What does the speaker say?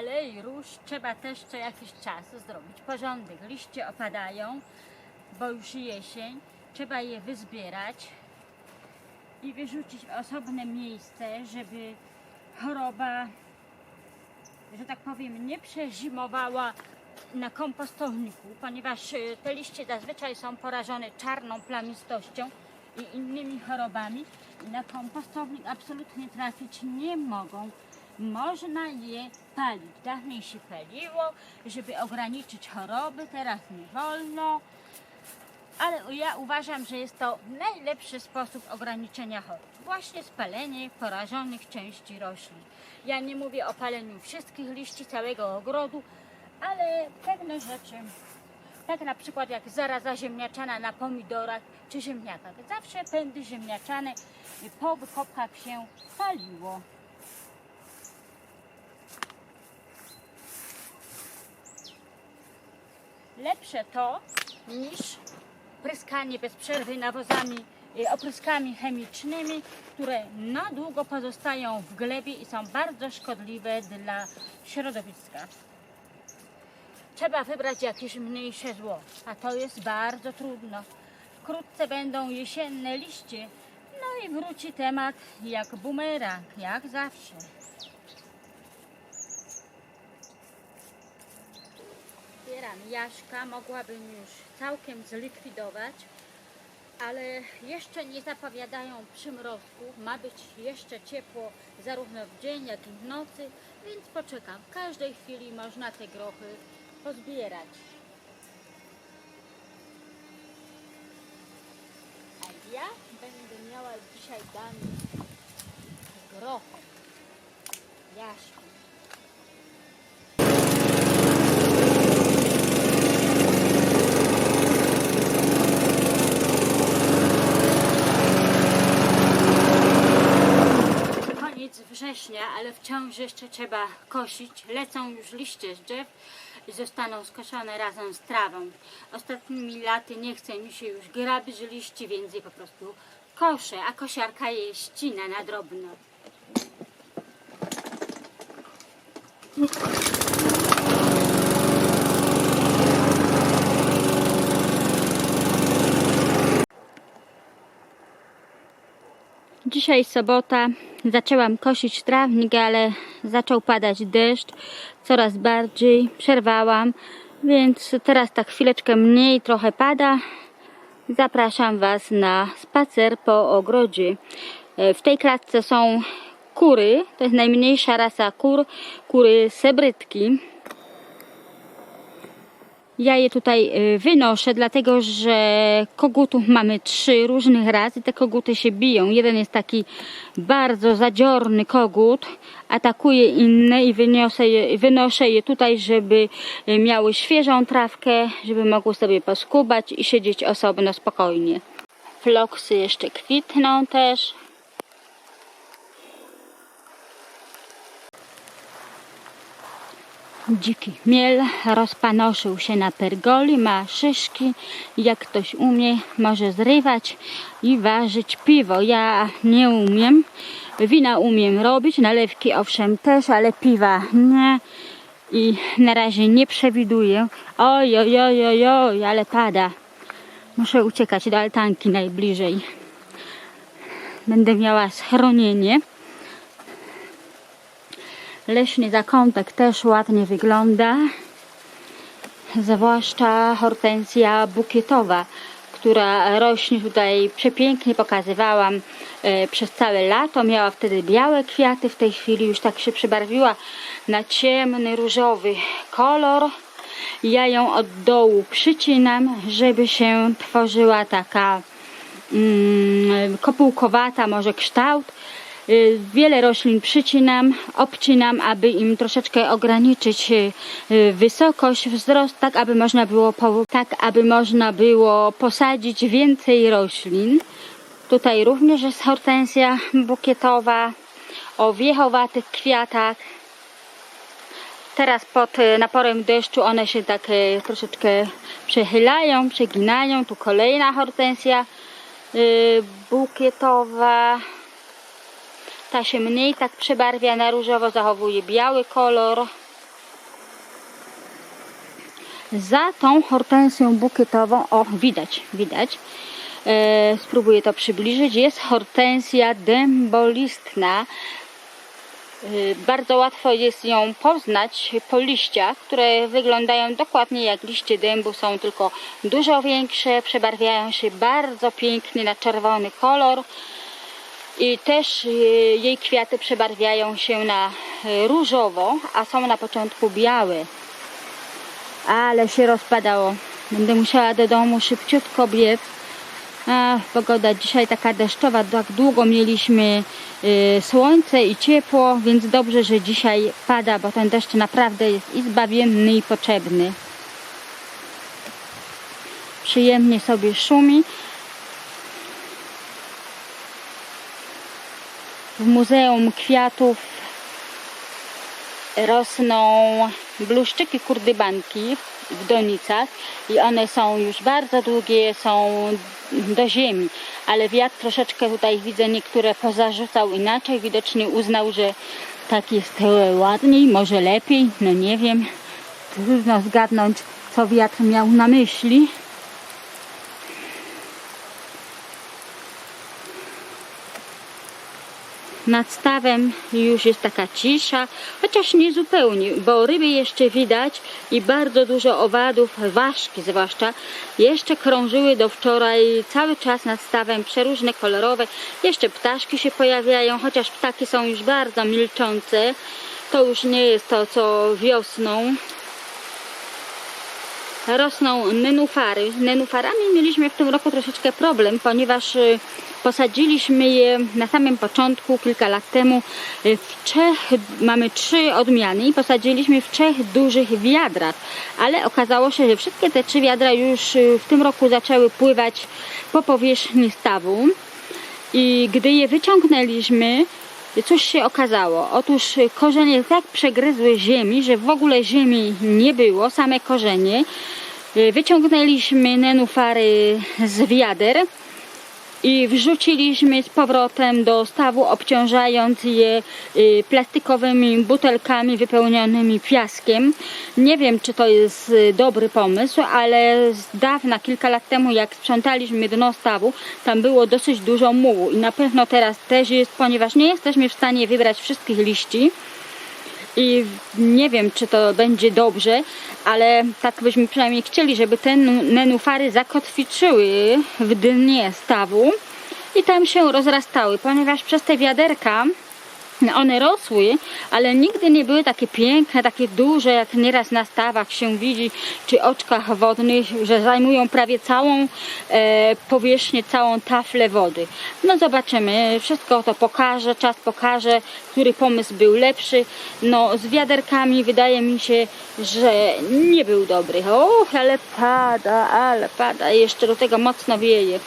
alei róż trzeba też co jakiś czas zrobić porządek. Liście opadają, bo już jesień. Trzeba je wyzbierać i wyrzucić w osobne miejsce, żeby choroba, że tak powiem, nie przezimowała na kompostowniku, ponieważ y, te liście zazwyczaj są porażone czarną plamistością i innymi chorobami i na kompostownik absolutnie trafić nie mogą. Można je palić. Dawniej się paliło, żeby ograniczyć choroby, teraz nie wolno. Ale ja uważam, że jest to najlepszy sposób ograniczenia chorób. Właśnie spalenie porażonych części roślin. Ja nie mówię o paleniu wszystkich liści całego ogrodu, ale pewne rzeczy, tak na przykład jak zaraza ziemniaczana na pomidorach czy ziemniakach. Zawsze pędy ziemniaczane po wykopkach się paliło. Lepsze to niż pryskanie bez przerwy nawozami, y, opryskami chemicznymi, które na długo pozostają w glebie i są bardzo szkodliwe dla środowiska. Trzeba wybrać jakieś mniejsze zło, a to jest bardzo trudno. Wkrótce będą jesienne liście, no i wróci temat jak bumerang, jak zawsze. Zbieram jaśka, mogłabym już całkiem zlikwidować, ale jeszcze nie zapowiadają przymrozku. Ma być jeszcze ciepło zarówno w dzień, jak i w nocy, więc poczekam. W każdej chwili można te grochy pozbierać. A ja będę miała dzisiaj dane grochom, jaśką. Wciąż jeszcze trzeba kosić. Lecą już liście z drzew i zostaną skoszone razem z trawą. Ostatnimi laty nie chce mi się już grabić liści, więc je po prostu koszę, a kosiarka je ścina na drobno. Dzisiaj sobota. Zaczęłam kosić trawnik, ale zaczął padać deszcz coraz bardziej. Przerwałam, więc teraz tak chwileczkę mniej trochę pada. Zapraszam Was na spacer po ogrodzie. E, W tej klatce są kury. To jest najmniejsza rasa kur. Kury sebrytki. Ja je tutaj y, wynoszę, dlatego że kogutów mamy trzy różnych raz i te koguty się biją. Jeden jest taki bardzo zadziorny kogut, atakuje inne i wyniosę je, wynoszę je tutaj, żeby y, miały świeżą trawkę, żeby mogły sobie poskubać i siedzieć osobno spokojnie. Floksy jeszcze kwitną też. Dziki miel rozpanoszył się na pergoli, ma szyszki. Jak ktoś umie, może zrywać i ważyć piwo. Ja nie umiem. Wina umiem robić, nalewki owszem też, ale piwa nie. I na razie nie przewiduję. Oj, oj, oj, oj, oj ale pada. Muszę uciekać do altanki najbliżej. Będę miała schronienie. Leśny zakątek też ładnie wygląda. Zwłaszcza hortensja bukietowa, która rośnie tutaj przepięknie pokazywałam e, przez całe lato. Miała wtedy białe kwiaty, w tej chwili już tak się przybarwiła na ciemny różowy kolor. Ja ją od dołu przycinam, żeby się tworzyła taka mm, kopułkowata może kształt. Y, Wiele roślin przycinam, obcinam, aby im troszeczkę ograniczyć y, y, wysokość, wzrost, tak aby można było, tak aby można było posadzić więcej roślin. Tutaj również jest hortensja bukietowa o wiechowatych kwiatach. Teraz pod naporem deszczu one się tak troszeczkę przechylają, przeginają. Tu kolejna hortensja bukietowa. Ta się mniej tak przebarwia na różowo, zachowuje biały kolor. za tą hortensją bukietową, o widać, widać, e, spróbuję to przybliżyć, jest hortensja dębolistna. E, bardzo łatwo jest ją poznać po liściach, które wyglądają dokładnie jak liście dębu, są tylko dużo większe, przebarwiają się bardzo pięknie na czerwony kolor i też e, jej kwiaty przebarwiają się na e, różowo, a są na początku białe. Ale się rozpadało. Będę musiała do domu szybciutko biec. A, pogoda dzisiaj taka deszczowa, tak długo mieliśmy y, słońce i ciepło, więc dobrze, że dzisiaj pada, bo ten deszcz naprawdę jest i zbawienny i potrzebny. Przyjemnie sobie szumi. W Muzeum Kwiatów rosną bluszczyki kurdybanki w donicach i one są już bardzo długie, są do ziemi, ale wiatr troszeczkę tutaj widzę niektóre pozarzucał inaczej, widocznie uznał, że tak jest ładniej, może lepiej, no nie wiem, trudno zgadnąć co wiatr miał na myśli. Nad stawem już jest taka cisza, chociaż nie zupełnie, bo ryby jeszcze widać i bardzo dużo owadów, ważki zwłaszcza, jeszcze krążyły do wczoraj cały czas nad stawem, przeróżne kolorowe. Jeszcze ptaszki się pojawiają, chociaż ptaki są już bardzo milczące. To już nie jest to co wiosną, rosną nenufary. Z nenufarami mieliśmy w tym roku troszeczkę problem, ponieważ y, posadziliśmy je na samym początku, kilka lat temu, y, w trzech, mamy trzy odmiany i posadziliśmy w trzech dużych wiadrach, ale okazało się, że wszystkie te trzy wiadra już y, w tym roku zaczęły pływać po powierzchni stawu. I gdy je wyciągnęliśmy, Cóż się okazało? Otóż korzenie tak przegryzły ziemi, że w ogóle ziemi nie było, same korzenie. Wyciągnęliśmy nenufary z wiader i wrzuciliśmy z powrotem do stawu, obciążając je y, plastikowymi butelkami wypełnionymi piaskiem. Nie wiem, czy to jest y, dobry pomysł, ale z dawna, kilka lat temu, jak sprzątaliśmy dno stawu, tam było dosyć dużo mułu i na pewno teraz też jest, ponieważ nie jesteśmy w stanie wybrać wszystkich liści i nie wiem, czy to będzie dobrze, ale tak byśmy przynajmniej chcieli, żeby te nu- nenufary zakotwiczyły w dnie stawu i tam się rozrastały, ponieważ przez te wiaderka one rosły, ale nigdy nie były takie piękne, takie duże, jak nieraz na stawach się widzi, czy oczkach wodnych, że zajmują prawie całą e, powierzchnię, całą taflę wody. No zobaczymy, wszystko to pokaże, czas pokaże, który pomysł był lepszy. No z wiaderkami wydaje mi się, że nie był dobry. Och, ale pada, ale pada, jeszcze do tego mocno wieje.